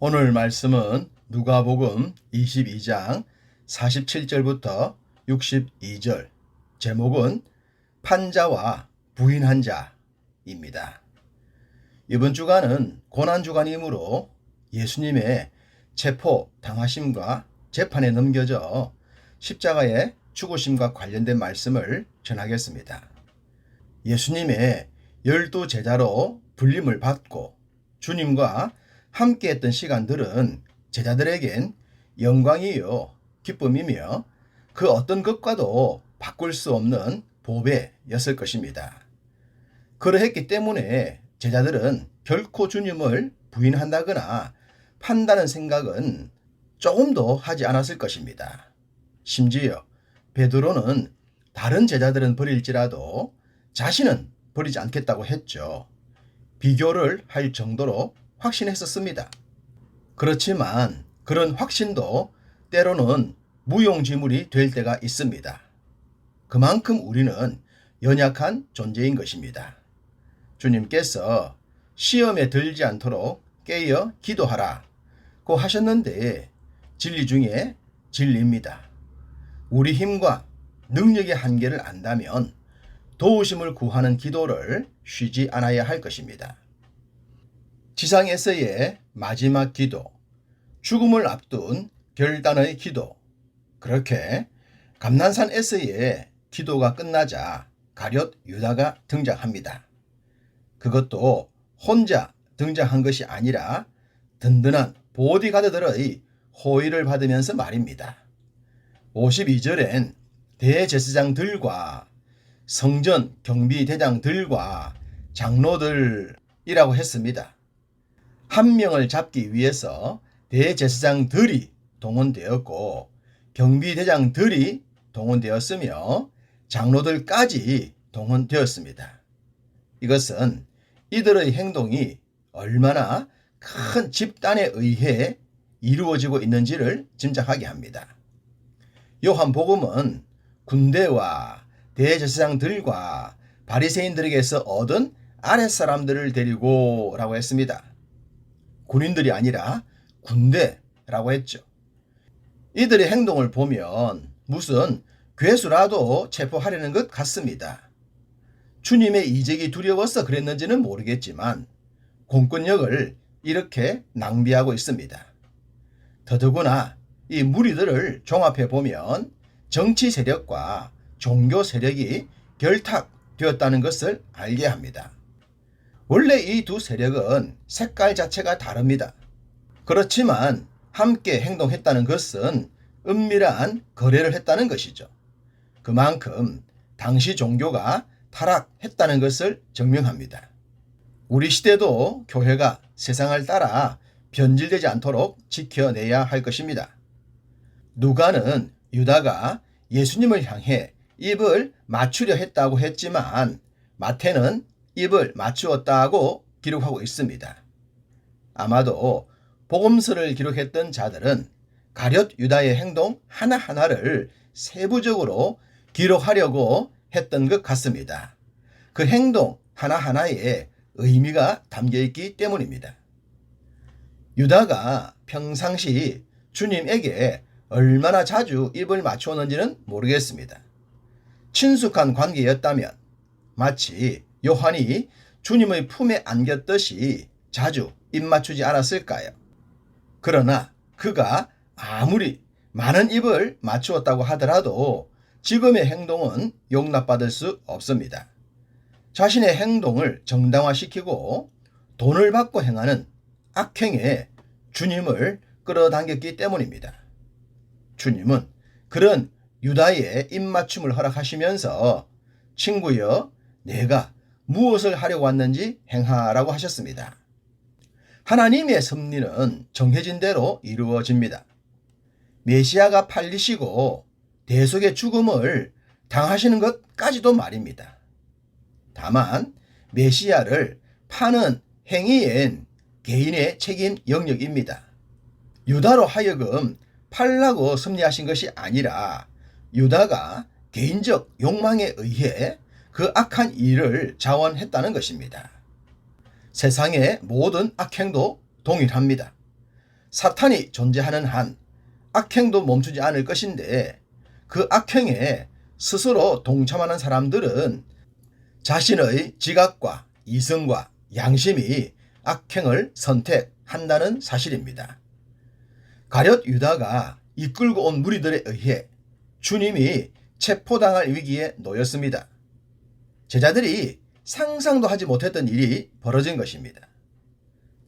오늘 말씀은 누가복음 22장 47절부터 62절. 제목은 판자와 부인한 자입니다. 이번 주간은 고난 주간이므로 예수님의 체포 당하심과 재판에 넘겨져 십자가의 죽으심과 관련된 말씀을 전하겠습니다. 예수님의 열두 제자로 불림을 받고 주님과 함께 했던 시간들은 제자들에겐 영광이요, 기쁨이며 그 어떤 것과도 바꿀 수 없는 보배였을 것입니다. 그러했기 때문에 제자들은 결코 주님을 부인한다거나 판다는 생각은 조금도 하지 않았을 것입니다. 심지어 베드로는 다른 제자들은 버릴지라도 자신은 버리지 않겠다고 했죠. 비교를 할 정도로 확신했었습니다. 그렇지만 그런 확신도 때로는 무용지물이 될 때가 있습니다. 그만큼 우리는 연약한 존재인 것입니다. 주님께서 시험에 들지 않도록 깨어 기도하라 고 하셨는데 진리 중에 진리입니다. 우리 힘과 능력의 한계를 안다면 도우심을 구하는 기도를 쉬지 않아야 할 것입니다. 지상에서의 마지막 기도, 죽음을 앞둔 결단의 기도, 그렇게 감난산에서의 기도가 끝나자 가룟 유다가 등장합니다. 그것도 혼자 등장한 것이 아니라 든든한 보디가드들의 호의를 받으면서 말입니다. 52절엔 대제사장들과 성전 경비대장들과 장로들이라고 했습니다. 한 명을 잡기 위해서 대제사장들이 동원되었고 경비대장들이 동원되었으며 장로들까지 동원되었습니다. 이것은 이들의 행동이 얼마나 큰 집단에 의해 이루어지고 있는지를 짐작하게 합니다. 요한복음은 군대와 대제사장들과 바리새인들에게서 얻은 아랫사람들을 데리고 라고 했습니다. 군인들이 아니라 군대라고 했죠. 이들의 행동을 보면 무슨 괴수라도 체포하려는 것 같습니다. 주님의 이적이 두려워서 그랬는지는 모르겠지만 공권력을 이렇게 낭비하고 있습니다. 더더구나 이 무리들을 종합해 보면 정치 세력과 종교 세력이 결탁되었다는 것을 알게 합니다. 원래 이 두 세력은 색깔 자체가 다릅니다. 그렇지만 함께 행동했다는 것은 은밀한 거래를 했다는 것이죠. 그만큼 당시 종교가 타락했다는 것을 증명합니다. 우리 시대도 교회가 세상을 따라 변질되지 않도록 지켜내야 할 것입니다. 누가는 유다가 예수님을 향해 입을 맞추려 했다고 했지만 마태는 입을 맞추었다고 기록하고 있습니다. 아마도 복음서를 기록했던 자들은 가룟 유다의 행동 하나하나를 세부적으로 기록하려고 했던 것 같습니다. 그 행동 하나하나에 의미가 담겨 있기 때문입니다. 유다가 평상시 주님에게 얼마나 자주 입을 맞추었는지는 모르겠습니다. 친숙한 관계였다면 마치 요한이 주님의 품에 안겼듯이 자주 입 맞추지 않았을까요? 그러나 그가 아무리 많은 입을 맞추었다고 하더라도 지금의 행동은 용납받을 수 없습니다. 자신의 행동을 정당화시키고 돈을 받고 행하는 악행에 주님을 끌어당겼기 때문입니다. 주님은 그런 유다의 입맞춤을 허락하시면서 친구여 내가 무엇을 하려고 왔는지 행하라고 하셨습니다. 하나님의 섭리는 정해진 대로 이루어집니다. 메시아가 팔리시고 대속의 죽음을 당하시는 것까지도 말입니다. 다만 메시아를 파는 행위엔 개인의 책임 영역입니다. 유다로 하여금 팔라고 섭리하신 것이 아니라 유다가 개인적 욕망에 의해 그 악한 일을 자원했다는 것입니다. 세상의 모든 악행도 동일합니다. 사탄이 존재하는 한 악행도 멈추지 않을 것인데 그 악행에 스스로 동참하는 사람들은 자신의 지각과 이성과 양심이 악행을 선택한다는 사실입니다. 가룟 유다가 이끌고 온 무리들에 의해 주님이 체포당할 위기에 놓였습니다. 제자들이 상상도 하지 못했던 일이 벌어진 것입니다.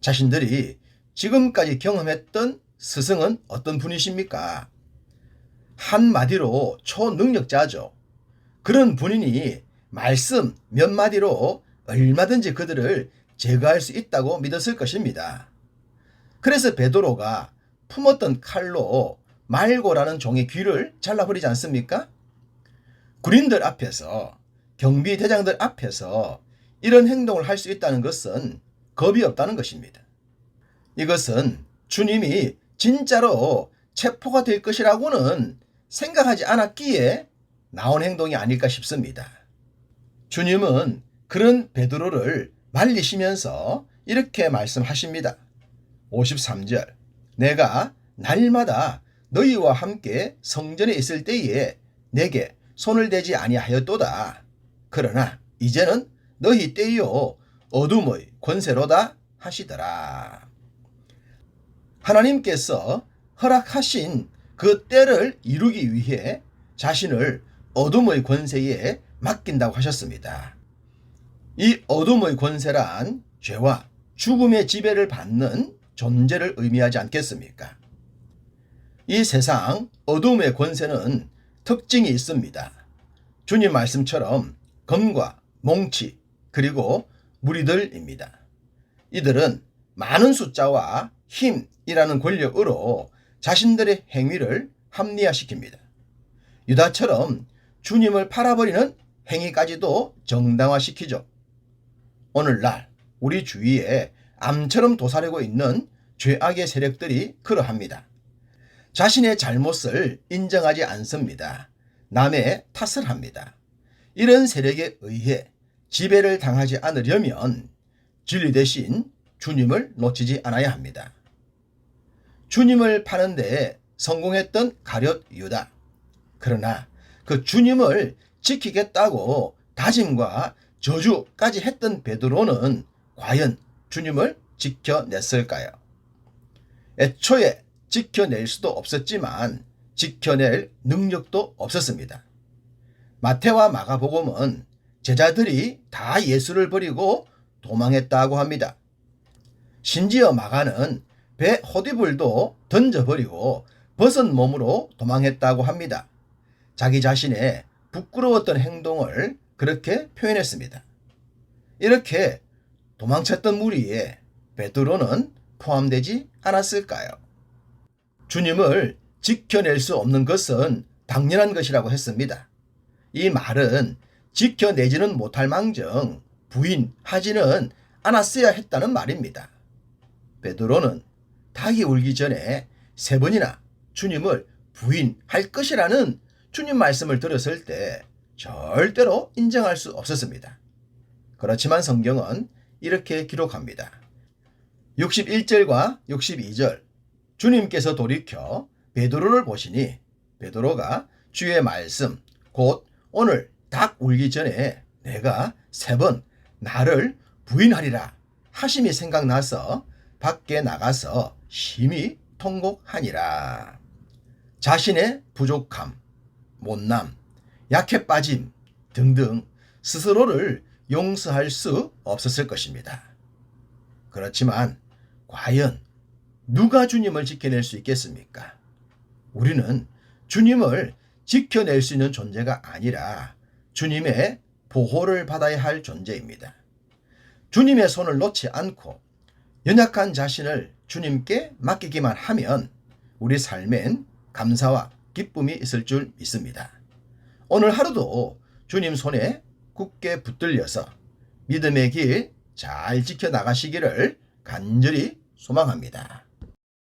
자신들이 지금까지 경험했던 스승은 어떤 분이십니까? 한마디로 초능력자죠. 그런 분이니 말씀 몇 마디로 얼마든지 그들을 제거할 수 있다고 믿었을 것입니다. 그래서 베드로가 품었던 칼로 말고라는 종의 귀를 잘라버리지 않습니까? 군인들 앞에서 경비 대장들 앞에서 이런 행동을 할 수 있다는 것은 겁이 없다는 것입니다. 이것은 주님이 진짜로 체포가 될 것이라고는 생각하지 않았기에 나온 행동이 아닐까 싶습니다. 주님은 그런 베드로를 말리시면서 이렇게 말씀하십니다. 53절 내가 날마다 너희와 함께 성전에 있을 때에 내게 손을 대지 아니하였도다. 그러나 이제는 너희 때요 어둠의 권세로다 하시더라. 하나님께서 허락하신 그 때를 이루기 위해 자신을 어둠의 권세에 맡긴다고 하셨습니다. 이 어둠의 권세란 죄와 죽음의 지배를 받는 존재를 의미하지 않겠습니까? 이 세상 어둠의 권세는 특징이 있습니다. 주님 말씀처럼 검과 몽치 그리고 무리들입니다. 이들은 많은 숫자와 힘이라는 권력으로 자신들의 행위를 합리화시킵니다. 유다처럼 주님을 팔아버리는 행위까지도 정당화시키죠. 오늘날 우리 주위에 암처럼 도사리고 있는 죄악의 세력들이 그러합니다. 자신의 잘못을 인정하지 않습니다. 남의 탓을 합니다. 이런 세력에 의해 지배를 당하지 않으려면 진리 대신 주님을 놓치지 않아야 합니다. 주님을 파는 데 성공했던 가룟 유다. 그러나 그 주님을 지키겠다고 다짐과 저주까지 했던 베드로는 과연 주님을 지켜냈을까요? 애초에 지켜낼 수도 없었지만 지켜낼 능력도 없었습니다. 마태와 마가복음은 제자들이 다 예수를 버리고 도망했다고 합니다. 심지어 마가는 배 호디불도 던져버리고 벗은 몸으로 도망했다고 합니다. 자기 자신의 부끄러웠던 행동을 그렇게 표현했습니다. 이렇게 도망쳤던 무리에 베드로는 포함되지 않았을까요? 주님을 지켜낼 수 없는 것은 당연한 것이라고 했습니다. 이 말은 지켜내지는 못할 망정 부인하지는 않았어야 했다는 말입니다. 베드로는 닭이 울기 전에 세 번이나 주님을 부인할 것이라는 주님 말씀을 들었을 때 절대로 인정할 수 없었습니다. 그렇지만 성경은 이렇게 기록합니다. 61절과 62절 주님께서 돌이켜 베드로를 보시니 베드로가 주의 말씀 곧 오늘 닭 울기 전에 내가 세 번 나를 부인하리라 하심이 생각나서 밖에 나가서 심히 통곡하니라. 자신의 부족함, 못남, 약해 빠짐 등등 스스로를 용서할 수 없었을 것입니다. 그렇지만 과연 누가 주님을 지켜낼 수 있겠습니까? 우리는 주님을 지켜낼 수 있는 존재가 아니라 주님의 보호를 받아야 할 존재입니다. 주님의 손을 놓지 않고 연약한 자신을 주님께 맡기기만 하면 우리 삶엔 감사와 기쁨이 있을 줄 믿습니다. 오늘 하루도 주님 손에 굳게 붙들려서 믿음의 길 잘 지켜나가시기를 간절히 소망합니다.